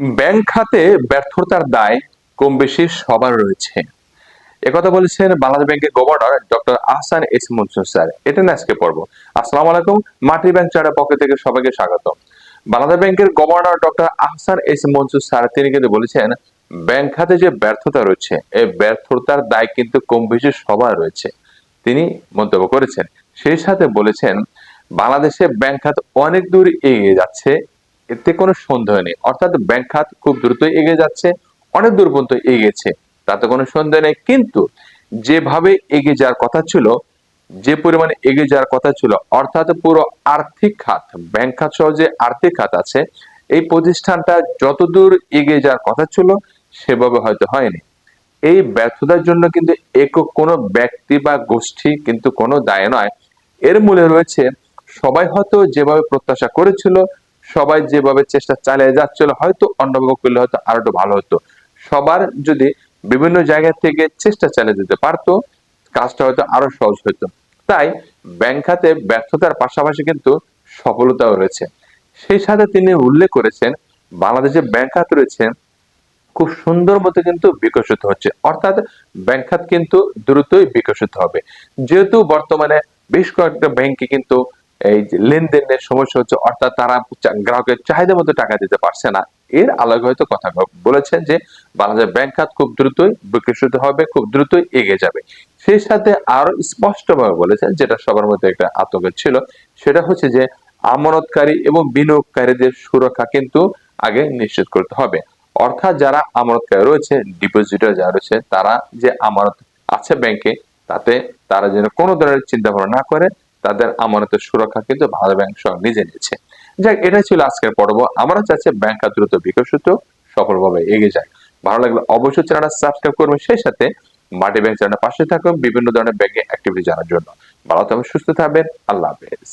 Bank খাতে ব্যর্থতার দায় কম বেশি সবার রয়েছে। একথা বলেছেন বাংলাদেশ ব্যাংকের governor doctor Ahsan S Mansur sir. এটা না আজকে পর্ব। আসসালামু আলাইকুম, মাটি ব্যাংক চার্টার পক্ষ থেকে সবাইকে স্বাগত বাংলাদেশ ব্যাংকের governor doctor Ahsan S Mansur sir, তিনি কিন্তু বলেছেন, ব্যাংক খাতে যে ব্যর্থতা রয়েছে, এই ব্যর্থতার দায় কিন্তু কম বেশি সবার রয়েছে। তিনি মন্তব্য করেছেন। সেই সাথে বলেছেন, বাংলাদেশে ব্যাংক খাত অনেক দূর এগিয়ে যাচ্ছে এতে কোনো সন্দেহ নেই। অর্থাৎ ব্যাংক খাত খুব দ্রুত এগিয়ে যাচ্ছে, অনেক দূর পর্যন্ত এগিয়েছে তাতে কোনো সন্দেহ নেই। কিন্তু যেভাবে এগিয়ে যাওয়ার কথা ছিল, যে পরিমাণে এগিয়ে যাওয়ার কথা ছিল, অর্থাৎ পুরো আর্থিক খাত, ব্যাংক খাত সহ যে আর্থিক খাত আছে, এই প্রতিষ্ঠানটা যতদূর এগিয়ে যাওয়ার কথা ছিল, সেভাবে হয়তো হয়নি। এই ব্যর্থতার জন্য কিন্তু একক কোনো ব্যক্তি বা গোষ্ঠী কিন্তু কোনো দায় নয়। এর মূলে রয়েছে, সবাই হয়তো যেভাবে প্রত্যাশা করেছিল সবাই যেভাবে চেষ্টা চালিয়ে যাচ্ছিল, হয়তো অন্যভাবে করলে হয়তো আরও ভালো হতো। সবার যদি বিভিন্ন জায়গা থেকে চেষ্টা চালিয়ে যেতে পারতো, কাজটা হয়তো আরও সহজ হতো। তাই ব্যাংক খাতে ব্যর্থতার পাশাপাশি কিন্তু সফলতাও রয়েছে। সেই সাথে তিনি উল্লেখ করেছেন, বাংলাদেশে ব্যাংক খাত রয়েছে, খুব সুন্দর মতো কিন্তু বিকশিত হচ্ছে। অর্থাৎ ব্যাংক খাত কিন্তু দ্রুতই বিকশিত হবে। যেহেতু বর্তমানে বেশ কয়েকটা ব্যাংকে কিন্তু এই যে লেনদেনের সমস্যা হচ্ছে, অর্থাৎ তারা গ্রাহকের চাহিদা মতো টাকা দিতে পারছে না। এর আলোকে হয়তো কথা বলেছেন যে বাংলাদেশ ব্যাংক খাত খুব দ্রুতই বিকশিত হবে, খুব দ্রুতই এগিয়ে যাবে। সেই সাথে আরও স্পষ্টভাবে বলেছেন, যেটা সবার মধ্যে একটা আতঙ্ক ছিল, সেটা হচ্ছে যে আমানতকারী এবং বিনিয়োগকারীদের সুরক্ষা কিন্তু আগে নিশ্চিত করতে হবে। অর্থাৎ যারা আমানতকারী রয়েছে, ডিপোজিটর যারা রয়েছে, তারা যে আমানত আছে ব্যাংকে, তাতে তারা যেন কোনো ধরনের চিন্তা ভাবনা না করে তাদের আমানতের সুরক্ষা কিন্তু ভারত ব্যাংক সহ নিজে নিয়েছে। যাক, এটাই ছিল আজকের পর্ব। আমরা চাচ্ছি ব্যাংক দ্রুত বিকশিত সফলভাবে এগিয়ে যায়। ভালো লাগলে অবশ্যই চ্যানেলটা সাবস্ক্রাইব করবেন। সেই সাথে মাটি ব্যাংক চ্যানেলের পাশে থাকুন বিভিন্ন ধরনের ব্যাংকিং অ্যাক্টিভিটি জানার জন্য। ভালো থাকবেন, সুস্থ থাকবেন। আল্লাহ হাফেজ।